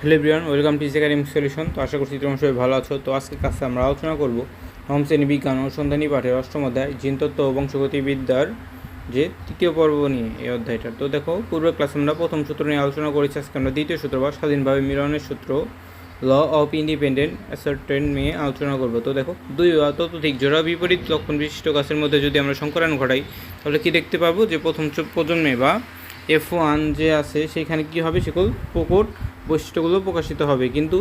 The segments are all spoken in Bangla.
Hello everyone, welcome to academic solution. তো আশা করছি তোমার সবাই ভালো আছো। তো আজকে কাছে আমরা আলোচনা করব নবম শ্রেণি বিজ্ঞান অনুসন্ধানী পাঠের অষ্টম অধ্যায় জিনতত্ত্ব ও বংশগতিবিদ্যার যে তৃতীয় পর্ব নিয়ে এই অধ্যায়টা তো দেখো, পূর্বের ক্লাসে আমরা প্রথম সূত্র নিয়ে আলোচনা করেছি। আজকে আমরা দ্বিতীয় সূত্র বা স্বাধীনভাবে মিলনের সূত্র, ল অফ ইন্ডিপেন্ডেন্ট অ্যাসার্টেন নিয়ে আলোচনা করব। তো দেখো, দুই ততোধিক জোড়া বিপরীত লক্ষণ বিশিষ্ট গাছের মধ্যে যদি আমরা সংকরণ ঘটাই, তাহলে কি দেখতে পাবো? যে প্রথম প্রজন্মে বা এফ ওয়ান যে আছে, সেখানে কি হবে? সেগুলো প্রকট বৈশিষ্ট্যগুলো প্রকাশিত হবে। কিন্তু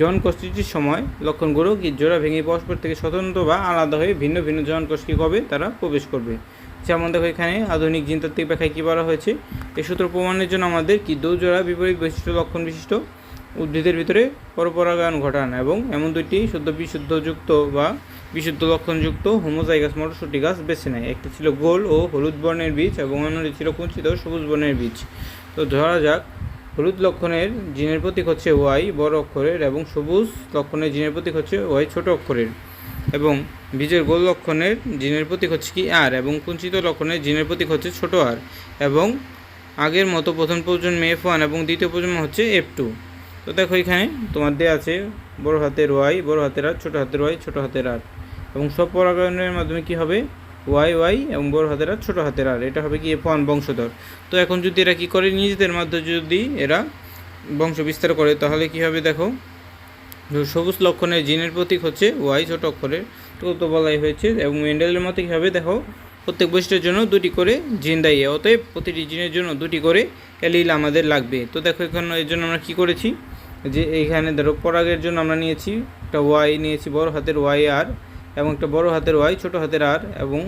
জন কোষটির সময় লক্ষণগুলো কি জোড়া ভেঙে পরস্পর থেকে স্বতন্ত্র বা আলাদা হয়ে ভিন্ন ভিন্ন জন কোষ কী হবে তারা প্রবেশ করবে? যেমন দেখো এখানে আধুনিক জিনতাত্ত্বিক ব্যাখ্যায় কী বলা হয়েছে? এই সূত্র প্রমাণের জন্য আমাদের কি জোড়া বিপরীত বৈশিষ্ট্য লক্ষণ বিশিষ্ট উদ্ভিদের ভিতরে পরপরাগায়ন ঘটান এবং এমন দুইটি শুদ্ধ বিশুদ্ধযুক্ত বা বিশুদ্ধ লক্ষণযুক্ত হোমোজাইগাস মটরশুটি গাছ বেছে নেয়। একটি ছিল গোল ও হলুদ বর্ণের বীজ এবং অন্যটি ছিল কুঞ্চিত সবুজ বর্ণের বীজ। তো ধরা যাক হলুদ লক্ষণের জিনের প্রতীক হচ্ছে ওয়াই, বড় অক্ষরের, এবং সবুজ লক্ষণের জিনের প্রতীক হচ্ছে ওয়াই, ছোট অক্ষরের। এবং বীজের গোল লক্ষণের জিনের প্রতীক হচ্ছে কি আর, এবং কুঞ্চিত লক্ষণের জিনের প্রতীক হচ্ছে ছোট আর। এবং আগের মতো প্রথম প্রজন্মে এফ ওয়ান এবং দ্বিতীয় প্রজন্ম হচ্ছে এফ টু। তো দেখো এখানে তোমার দেওয়া আছে, বড় হাতের ওয়াই, বড় হাতের আর, ছোট হাতের ওয়াই, ছোট হাতের আর। এবং সব পরাগায়নের মাধ্যমে কি হবে? ওয়াই ওয়াই এবং বড় হাতের আর ছোট হাতের আর, এটা হবে কি এফ ওয়ান বংশধর। তো এখন যদি এরা কি করে, নিজেদের মাধ্যমে যদি এরা বংশ বিস্তার করে, তাহলে কি হবে দেখো? সবুজ লক্ষণের জিনের প্রতীক হচ্ছে ওয়াই, ছোট অক্ষরের তো তো বলাই হয়েছে এবং মেন্ডেলের মতে কী হবে? দেখো, প্রত্যেক বৈশিষ্ট্যের জন্য দুটি করে জিন দায়ী, অতএব প্রতিটি জিনের জন্য দুটি করে এলিল আমাদের লাগবে। তো দেখো এখানে এর জন্য আমরা কী করেছি? যে এইখানে ধরো, পরাগের জন্য আমরা নিয়েছি, একটা ওয়াই নিয়েছি, বড় হাতের ওয়াই আর এবং একটা বড় হাতের ওয়াই, ছোট হাতের আর এবং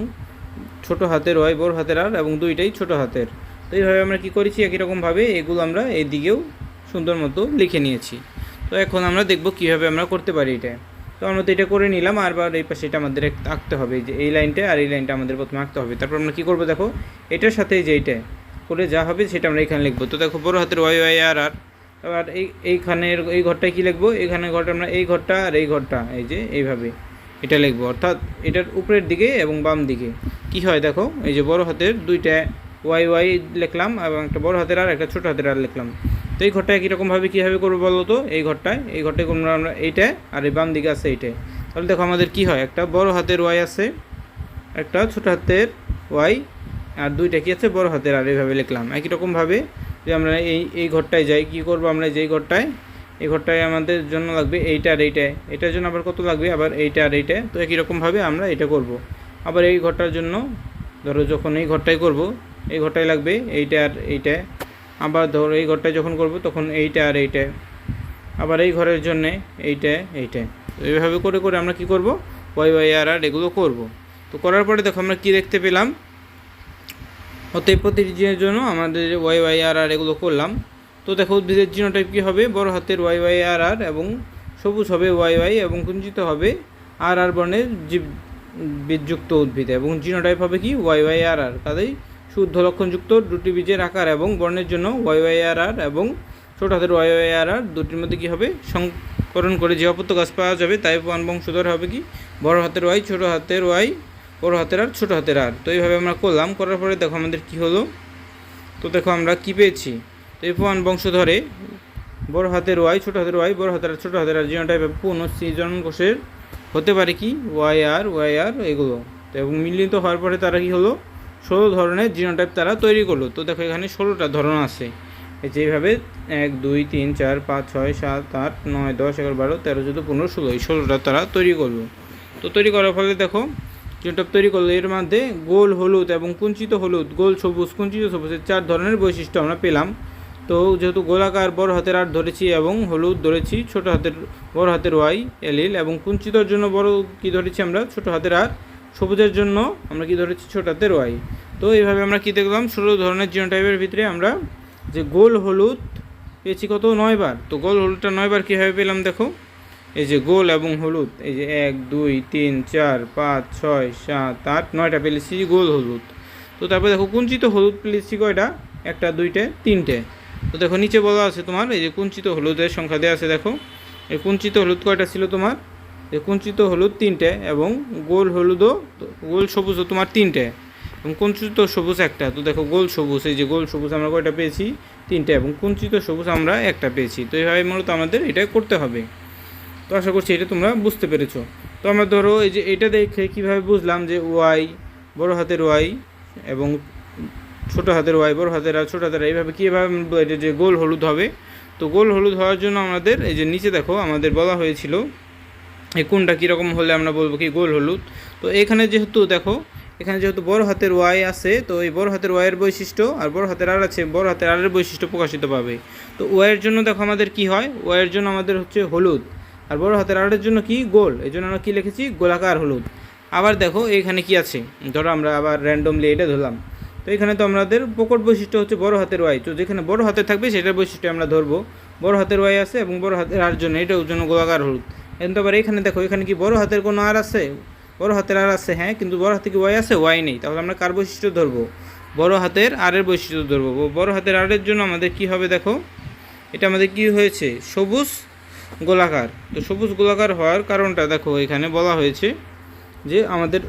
ছোট হাতের ওয়াই, বড় হাতের আর এবং দুইটাই ছোট হাতের। তো এইভাবে আমরা কী করেছি? একই রকমভাবে এগুলো আমরা এই দিকেও সুন্দর মতো লিখে নিয়েছি। তো এখন আমরা দেখব কীভাবে আমরা করতে পারি এটা। তো আমরা তো এটা করে নিলাম, আর বার এই পাশে এটা আমাদের আঁকতে হবে। যে এই লাইনটা আর এই লাইনটা আমাদের প্রথমে আঁকতে হবে। তারপর আমরা কী করব দেখো? এটার সাথে যে এইটা করে যা হবে সেটা আমরা এখানে লিখব। তো দেখো, বড় হাতের ওয়াই ওয়াই, আর আর। এবার এই, এইখানের, এই ঘরটায় কী লিখব? এখানে ঘরটা আমরা এই ঘরটা আর এই ঘরটা, এই যে এইভাবে। এটা লিখব। অর্থাৎ এটার উপরের দিকে এবং বাম দিকে। কি হয় দেখো? এই যে বড় হাতের দুইটা ওয়াই ওয়াই লিখলাম এবং একটা বড় হাতের আর একটা ছোট হাতের আর লিখলাম। তো এই ঘরটায় কীরকমভাবে কীভাবে করব বলো তো? এই ঘরটায়। এই ঘরটায় করব আমরা এইটা আর এই বাম দিকে আছে এইটাই তাহলে দেখো আমাদের কি হয়? একটা বড় হাতের ওয়াই আছে, একটা ছোট হাতের ওয়াই, আর দুইটা কি আছে? বড় হাতের আর এইভাবে লিখলাম। একই রকমভাবে যে আমরা এই এই ঘরটায় যাই, কি করব আমরা? যেই ঘরটায় এই ঘরটায় আমাদের জন্য লাগবে, এইটা আর এইটা। এটার জন্য আবার কত লাগবে? আবার এইটা আর এইটা। তো একই রকমভাবে আমরা এটা করব। আবার এই ঘরটার জন্য, ধরো যখন এই ঘরটাই করব, এই ঘরটায় লাগবে, এইটা আর এইটা। আবার ধরো এই ঘরটায় যখন করব, তখন এইটা আর এইটা। আবার এই ঘরের জন্যে এইটা এইটা। তো এইভাবে করে করে আমরা কি করব? ওয়াই ওয়াই, আর আর এগুলো করব। তো করার পরে দেখো আমরা কি দেখতে পেলাম? অতএব প্রতিটি জিনের জন্য আমাদের ওয়াই ওয়াই, আর আর এগুলো করলাম। তো দেখো উদ্ভিদের জিনোটাইপ কী হবে? বড় হাতের ওয়াই ওয়াই আর আর এবং সবুজ হবে ওয়াই ওয়াই এবং কুঞ্চিত হবে আর আর বর্ণের জীব বীজযুক্ত উদ্ভিদ এবং জিনোটাইপ হবে কি? ওয়াই ওয়াই আর আর কাজেই শুদ্ধ লক্ষণযুক্ত দুটি বীজের আকার এবং বর্ণের জন্য ওয়াই ওয়াই আর আর এবং ছোট হাতের ওয়াই ওয়াই আর আর দুটির মধ্যে কী হবে? সংকরণ করে যে অপত্য গাছ পাওয়া যাবে, তাই ওয়ান বংশধর হবে কি? বড় হাতের ওয়াই ছোট হাতের ওয়াই বড় হাতের আর ছোট হাতের আর তো এইভাবে আমরা করলাম, করার পরে দেখো আমাদের কি হলো? তো দেখো আমরা কি পেয়েছি? এফ ওয়ান বংশধরে, বড় হাতের ওয়াই, ছোট হাতের ওয়াই, বড় হাতের ছোট হাতের আর জিনোটাইপ পূর্ণ সৃজন কোষের হতে পারে কি? ওয়াই আর ওয়াই আর এগুলো। তো এবং মিলিত হওয়ার পরে তারা কি হলো? ষোলো ধরনের জিনোটাইপ তারা তৈরি করল। তো দেখো এখানে ষোলোটা ধরন আছে। এই যে এইভাবে এক, দুই, তিন, চার, পাঁচ, ছয়, সাত, আট, নয়, দশ, এগারো, বারো, তেরো, চোদ্দ, পনেরো, ষোলো এই ষোলোটা তারা তৈরি করল। তো তৈরি করার ফলে দেখো জিনোটাইপ তৈরি করল। এর মধ্যে গোল হলুদ এবং কুঞ্চিত হলুদ, গোল সবুজ, কুঞ্চিত সবুজের চার ধরনের বৈশিষ্ট্য আমরা পেলাম। তো যেহেতু গোলাকার বড় হাতের আট ধরেছি এবং হলুদ ধরেছি, ছোট হাতের, বড় হাতের ওয়াই এলিল এবং কুঞ্চিতর জন্য বড় কি ধরেছি আমরা? ছোট হাতের আর সবুজের জন্য আমরা কি ধরেছি? ছোট হাতের ওয়াই। তো এইভাবে আমরা কি দেখলাম? ষোলো ধরনের জিনোটাইপের ভিতরে আমরা যে গোল হলুদ পেয়েছি কত? নয়বার তো গোল হলুদটা নয়বার কীভাবে পেলাম দেখো? এই যে গোল এবং হলুদ, এই যে এক, দুই, তিন, চার, পাঁচ, ছয়, সাত, আট, নয়টা পেলেছি গোল হলুদ। তো তারপরে দেখো, কুঞ্চিত হলুদ পেলেছি কয়টা? একটা, দুইটে, তিনটে। তো দেখো, নিচে বলা আছে তোমার, এই যে কুঞ্চিত হলুদের সংখ্যা দেওয়া আছে, দেখো। এই কুঞ্চিত হলুদ কয়টা ছিল তোমার? এই কুঞ্চিত হলুদ তিনটে এবং গোল হলুদও, গোল সবুজও তোমার তিনটে। এবং কুঞ্চিত সবুজ একটা, তো দেখো, গোল সবুজ, এই যে গোল সবুজ আমরা কয়টা পেয়েছি? তিনটে, এবং কুঞ্চিত সবুজ আমরা একটা পেয়েছি। তো এইভাবে মূলত আমাদের এটা করতে হবে। তো আশা করছি এটা তোমরা বুঝতে পেরেছ। তো আমরা ধরো, এই যে এটা দেখে কীভাবে বুঝলাম যে ওয়াই, বড় হাতের ওয়াই এবং ছোট হাতের ওয়াই বড় হাতের আর ছোট হাতের এইভাবে কীভাবে এটা যে গোল হলুদ হবে। তো গোল হলুদ হওয়ার জন্য আমাদের, এই যে নিচে দেখো, আমাদের বলা হয়েছিল কোনটা কীরকম হলে আমরা বলব কি গোল হলুদ। তো এখানে যেহেতু দেখো, এখানে যেহেতু বড় হাতের ওয়াই আছে, তো এই বড় হাতের ওয়াইয়ের বৈশিষ্ট্য আর বড় হাতের আর আছে, বড় হাতের আরের বৈশিষ্ট্য প্রকাশিত পাবে। তো ওয়াইয়ের জন্য দেখো আমাদের কি হয়, ওয়াইয়ের জন্য আমাদের হচ্ছে হলুদ। আর বড় হাতের আরের জন্য কি গোল, এই জন্য আমরা কী লিখেছি, গোলাকার হলুদ। আবার দেখো, এখানে কি আছে, ধরো আমরা আবার র্যান্ডমলি এটা ধরলাম। তো এখানে তো আমাদের প্রকট বৈশিষ্ট্য হচ্ছে বড় হাতের ওয়াই। তো যেখানে বড় হাতে থাকবে সেটার বৈশিষ্ট্য আমরা ধরবো। বড় হাতের ওয়াই আছে এবং বড় হাতের আর জন্য, এটাও জন্য গোলাকার হলুদ। কিন্তু আবার এখানে দেখো, এখানে কি বড় হাতের কোনো আর আছে? বড় হাতের আর আছে হ্যাঁ কিন্তু বড় হাতে কি ওয়াই আছে? ওয়াই নেই। তাহলে আমরা কার বৈশিষ্ট্য ধরবো? বড় হাতের আরের বৈশিষ্ট্য ধরবো। বড় হাতের আরের জন্য আমাদের কি হবে দেখো? এটা আমাদের কি হয়েছে? সবুজ গোলাকার। তো সবুজ গোলাকার হওয়ার কারণটা দেখো, এখানে বলা হয়েছে যে আমাদের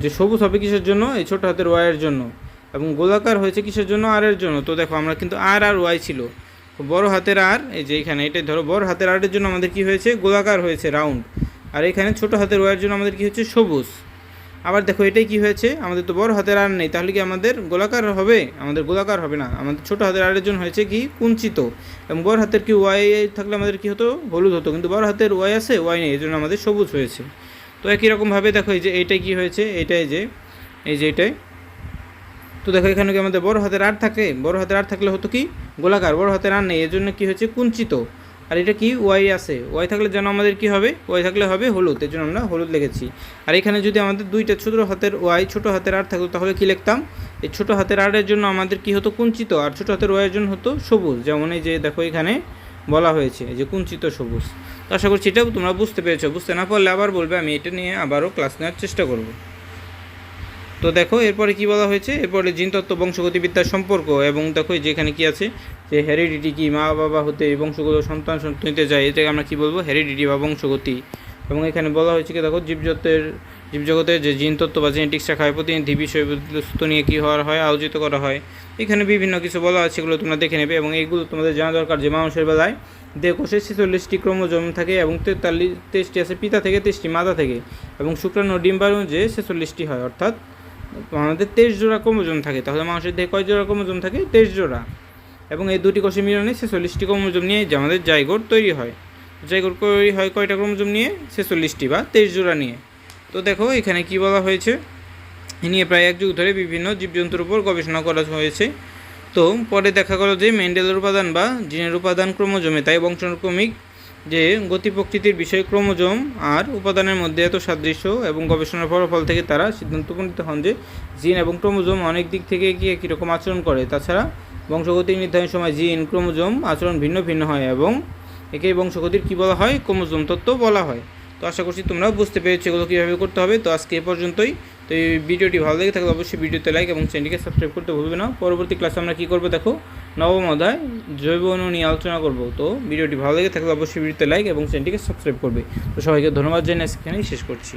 যে সবুজ হবে কিসের জন্য? এই ছোট হাতের ওয়াইয়ের জন্য। এবং গোলাকার হয়েছে কিসের জন্য? আর এর জন্য। তো দেখো, আমরা কিন্তু আর আর ওয়াই ছিল। বড় হাতের আর এই যে এখানে, এটাই ধরো, বড় হাতের আরের জন্য আমাদের কি হয়েছে? গোলাকার হয়েছে রাউন্ড আর এখানে ছোট হাতের ওয়াইয়ের জন্য আমাদের কি হচ্ছে? সবুজ। আবার দেখো, এটাই কি হয়েছে? আমাদের তো বড় হাতের আর নেই, তাহলে কি আমাদের গোলাকার হবে? আমাদের গোলাকার হবে না। আমাদের ছোট হাতের আরের জন্য হয়েছে কি? কুঞ্চিত। এবং বড় হাতের কি ওয়াই থাকলে আমাদের কি হতো? হলুদ হতো। কিন্তু বড় হাতের ওয়াই আছে ওয়াই নেই এই জন্য আমাদের সবুজ হয়েছে। তো একই রকমভাবে দেখো এই যে এইটাই কি হয়েছে? এইটাই যে, এই যে এটাই তো দেখো এখানে কি আমাদের বড় হাতের আর থাকে? বড় হাতের আর থাকলে হতো কি? গোলাকার। বড় হাতের আর নেই। এর জন্য কি হয়েছে? কুঞ্চিত। আর এটা কি? ওয়াই আছে। ওয়াই থাকলে যেন আমাদের কি হবে? ওয়াই থাকলে হবে হলুদ। এর জন্য আমরা হলুদ লিখেছি। আর এখানে যদি আমাদের দুইটা ছোট হাতের ওয়াই, ছোট হাতের আর থাকতো, তাহলে কি লিখতাম? এই ছোট হাতের আরের জন্য আমাদের কি হতো? কুঞ্চিত। আর ছোট হাতের ওয়াইয়ের জন্য হতো সবুজ। যেমন এই যে দেখো এখানে বলা হয়েছে, এই যে কুঞ্চিত সবুজ। তো আশা করছি এটাও তোমরা বুঝতে পেরেছ। বুঝতে না পারলে আবার বলবে, আমি এটা নিয়ে আবারও ক্লাস নেওয়ার চেষ্টা করব। তো দেখো, এরপরে কি বলা হয়েছে? এরপরে জিনতত্ত্ব বংশগতিবিদ্যার সম্পর্ক এবং দেখো যেখানে কি আছে? যে হেরিডিটি কি মা বাবা হতে বংশগত সন্তান নিতে যায়, এটাকে আমরা কি বলব? হেরিডিটি বা বংশগতি। এবং এখানে বলা হয়েছে কি, দেখো, জীবজগতের জীবজগতের যে জিনতত্ত্ব বা জেনেটিক্স শাখায় প্রতিনিধি বিষয়বস্তু নিয়ে কী হওয়ার হয়, আয়োজিত করা হয়। এখানে বিভিন্ন কিছু বলা আছে সেগুলো তোমরা দেখে নেবে এবং এইগুলো তোমাদের জানা দরকার যে মানুষের বেলায় দেহকোষে ছেচল্লিশটি ক্রোমোজোম থাকে এবং তেতাল্লিশ তেইশটি আছে পিতা থেকে, তেইশটি মাতা থেকে এবং শুক্রাণু ডিম্বাণু যে ছেচল্লিশটি হয়। অর্থাৎ আমাদের তেইশ জোড়া ক্রোমোজোম থাকে। তাহলে মানুষের দেহে কয় জোড়া ক্রোমোজোম থাকে? তেইশ জোড়া। এবং এই দুটি কোষের মিলনে ছেচল্লিশটি ক্রোমোজোম নিয়ে যে আমাদের জাইগোট তৈরি হয়। জাইগোট তৈরি হয় কয়টা ক্রোমোজোম নিয়ে? ছেচল্লিশটি বা তেইশ জোড়া নিয়ে। তো দেখো, এখানে কি বলা হয়েছে? এ নিয়ে প্রায় এক যুগ ধরে বিভিন্ন জীবজন্তুর উপর গবেষণা করা হয়েছে। তো পরে দেখা গেল যে মেন্ডেলের উপাদান বা জিনের উপাদান ক্রোমোজোমে, তাই বংশানুক্রমিক যে গতি প্রকৃতির বিষয় ক্রোমোজোম আর উপাদানের মধ্যে এত সাদৃশ্য এবং গবেষণার ফলাফল থেকে তারা সিদ্ধান্ত উপনীত হন যে জিন এবং ক্রোমোজোম অনেক দিক থেকে গিয়ে কীরকম আচরণ করে। তাছাড়া বংশগতি নির্ধারণের সময় জিন, ক্রোমোজোম আচরণ ভিন্ন ভিন্ন হয় এবং একে বংশগতির কি বলা হয়? ক্রোমোজোম তত্ত্ব বলা হয়। তো আশা করছি তোমরাও বুঝতে পেরেছ এগুলো কীভাবে করতে হবে। তো আজকে এ পর্যন্তই। তো এই ভিডিওটি ভালো লেগে থাকলে অবশ্যই ভিডিওতে লাইক এবং চ্যানেলটিকে সাবস্ক্রাইব করতে ভুলবে না। পরবর্তী ক্লাসে আমরা কী করব দেখো? নবম অধ্যায়, জৈব অনু নিয়ে আলোচনা করব। তো ভিডিওটি ভালো লেগে থাকলে অবশ্যই ভিডিওতে লাইক এবং চ্যানেলটিকে সাবস্ক্রাইব করবে। তো সবাইকে ধন্যবাদ জানিয়ে এখানেই শেষ করছি।